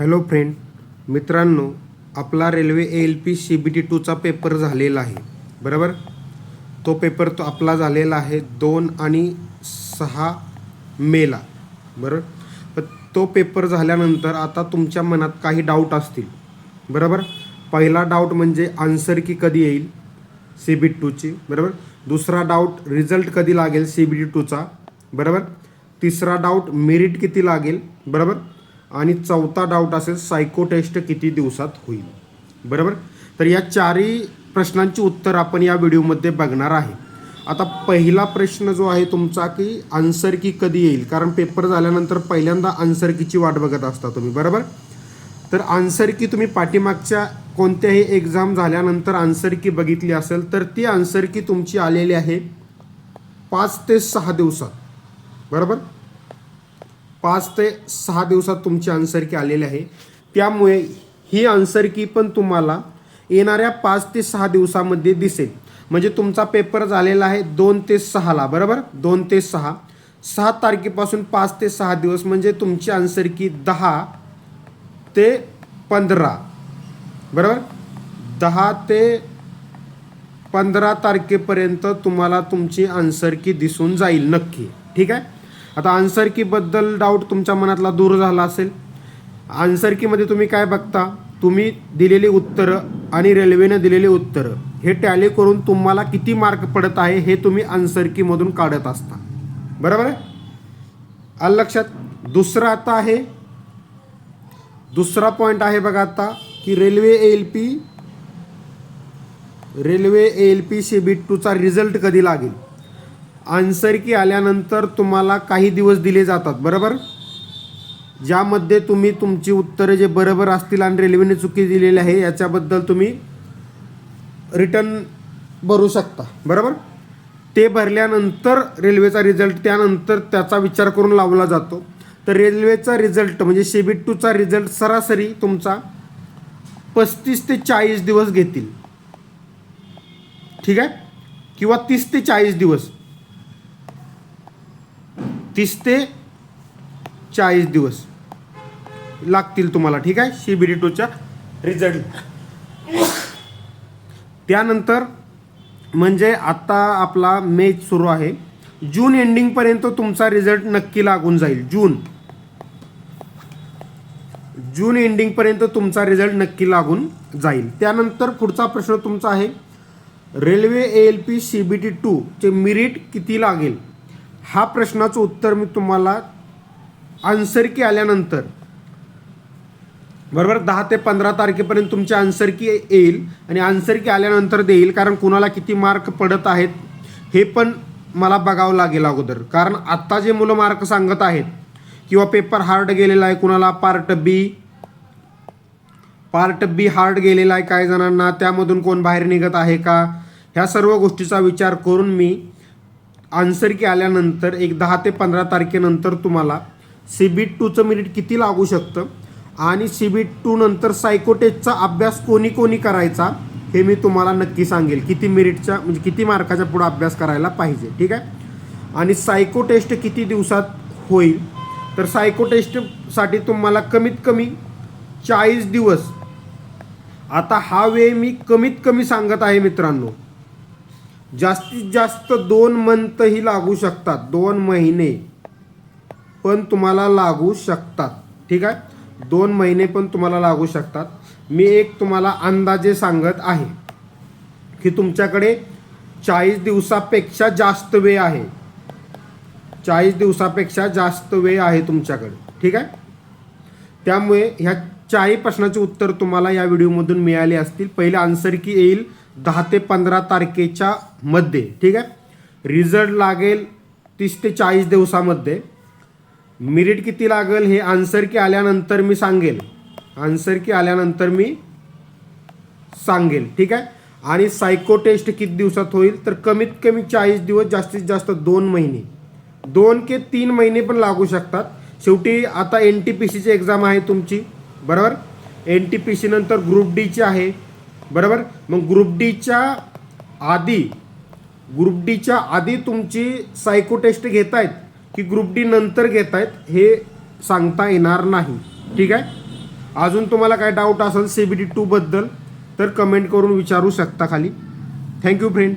Hello friend मित्रांनो आपला railway A L P C B T टूचा paper झालेला आहे बरोबर? तो पेपर तो आपला झालेला आहे दोन आणि सहा मेला बरोबर? पण तो पेपर झाल्यानंतर आता तुमच्या मनात काही डाऊट असतील बरोबर? पहिला डाऊट म्हणजे आन्सर की कधी येईल सी बी टूची बरोबर? दुसरा डाऊट रिझल्ट कधी लागेल सी बी टी टूचा बरोबर? तिसरा डाऊट मेरिट किती लागेल बरोबर? आणि चौथा डाऊट असेल सायको टेस्ट किती दिवसात होईल? बरोबर? तर या चारही प्रश्नांची उत्तर आपण या व्हिडिओमध्ये बघणार आहे. आता पहिला प्रश्न जो आहे तुमचा की आन्सर की कधी येईल? कारण पेपर झाल्यानंतर पहिल्यांदा आन्सर कीची वाट बघत असता तुम्ही बरोबर? तर आन्सर की तुम्ही पाठीमागच्या कोणत्याही एक्झाम झाल्यानंतर आन्सर की बघितली असेल तर ती आन्सर की तुमची आलेली आहे पाच ते सहा दिवसात. बरोबर? पाच ते सहा दिवसात तुमची आन्सर की आलेली आहे. त्यामुळे ही आन्सर की पण तुम्हाला येणाऱ्या पाच ते सहा दिवसामध्ये दिसेल. म्हणजे तुमचा पेपर झालेला आहे दोन ते सहाला बरोबर? दोन ते सहा. सहा तारखेपासून पाच ते सहा दिवस म्हणजे तुमची आन्सर की दहा ते पंधरा. बरोबर? दहा ते पंधरा तारखेपर्यंत तुम्हाला तुमची आन्सर की दिसून जाईल नक्की. ठीक आहे? आता आन्सर कीबद्दल डाऊट तुमच्या मनातला दूर झाला असेल. आन्सर कीमध्ये तुम्ही काय बघता? तुम्ही दिलेली उत्तरं आणि रेल्वेनं दिलेली उत्तरं. हे टॅली करून तुम्हाला किती मार्क पडत आहे हे तुम्ही आन्सर कीमधून काढत असता. बरोबर आहे? आलं लक्षात? दुसरं आता आहे. दुसरा पॉईंट आहे बघा आता की railway L P railway L P C B टूचा result कधी लागेल? आन्सर की आल्यानंतर तुम्हाला काही दिवस दिले जातात बरोबर? ज्यामध्ये तुम्ही तुमची उत्तरं जे बरोबर असतील आणि रेल्वेने चुकी दिलेली आहे याच्याबद्दल तुम्ही रिटर्न भरू शकता बरोबर? ते भरल्यानंतर रेल्वेचा रिझल्ट त्यानंतर त्याचा विचार करून लावला जातो. तर रेल्वेचा रिझल्ट म्हणजे सी टूचा रिझल्ट सरासरी तुमचा पस्तीस ते चाळीस दिवस घेतील. ठीक आहे? किंवा तीस ते चाळीस दिवस. तीस ते चाळीस दिवस लागतील तुम्हाला ठीक आहे? सी बी डी टूच्या रिझल्ट त्यानंतर म्हणजे आत्ता आपला मे सुरू आहे. जून एंडिंगपर्यंत तुमचा रिझल्ट नक्की लागून जाईल. जून जून एंडिंगपर्यंत तुमचा रिझल्ट नक्की लागून जाईल. त्यानंतर पुढचा प्रश्न तुमचा आहे railway A L P C B T टूचे merit किती लागेल? हा प्रश्नाचं उत्तर मी तुम्हाला आन्सर की आल्यानंतर. बरोबर? दहा ते पंधरा तारखेपर्यंत तुमची आन्सर की येईल आणि आन्सर की आल्यानंतर देईल कारण कुणाला किती मार्क पडत आहेत हे पण मला बघावं लागेल अगोदर. कारण आत्ता जे मुलं मार्क सांगत आहेत किंवा पेपर हार्ड गेलेला आहे कुणाला part B part B hard गेलेला आहे काही जणांना त्यामधून कोण बाहेर निघत आहे का? ह्या सर्व गोष्टीचा विचार करून मी आन्सर की आल्यानंतर एक दहा ते पंधरा तारखेनंतर तुम्हाला सी बी टूचं मिनिट किती लागू शकतं? आणि सी बी टू नंतर सायकोटेस्टचा अभ्यास कोणी कोणी करायचा? हे मी तुम्हाला नक्की सांगेल. किती मिनिटच्या म्हणजे किती मार्काच्या पुढं अभ्यास करायला पाहिजे ठीक आहे? आणि सायको टेस्ट किती दिवसात होईल? तर सायको टेस्टसाठी तुम्हाला कमीत कमी चाळीस दिवस. आता हा वेळ मी कमीत कमी सांगत आहे मित्रांनो. जास्तीत जास्त दोन मंथही लागू शकतात. दोन महिने पण तुम्हाला लागू शकतात. ठीक आहे? दोन महिने पण तुम्हाला लागू शकतात. मी एक तुम्हाला अंदाजे सांगत आहे की तुमच्याकडे चाळीस दिवसापेक्षा जास्त वेळ आहे. चाळीस दिवसापेक्षा जास्त वेळ आहे तुमच्याकडे. ठीक आहे? त्यामुळे ह्या चाळी प्रश्नाचे उत्तर तुम्हाला या व्हिडिओमधून मिळाले असतील. पहिले आन्सर की येईल. दहा ते पंधरा तारखेच्या मध्ये ठीक आहे? रिझल्ट लागेल तीस ते चाळीस दिवसामध्ये. मिरिट किती लागेल हे आन्सर की आल्यानंतर मी सांगेल. आन्सर की आल्यानंतर मी सांगेल ठीक आहे? आणि सायको टेस्ट किती दिवसात होईल? तर कमीत कमी चाळीस दिवस जास्तीत जास्त दोन महिने. दोन के तीन महिने पण लागू शकतात. शेवटी आता एन टी पी सीची एक्झाम आहे तुमची बरोबर? एन टी पी सी नंतर ग्रुप डीची आहे. बरोबर? मग ग्रुप डीच्या आधी ग्रुप डीच्या आधी तुमची सायको टेस्ट घेत आहेत की ग्रुप डी नंतर घेत आहेत हे सांगता येणार नाही. ठीक आहे? अजून तुम्हाला काय डाऊट असेल सी बी डी टूबद्दल तर कमेंट करून विचारू शकता खाली. Thank you friend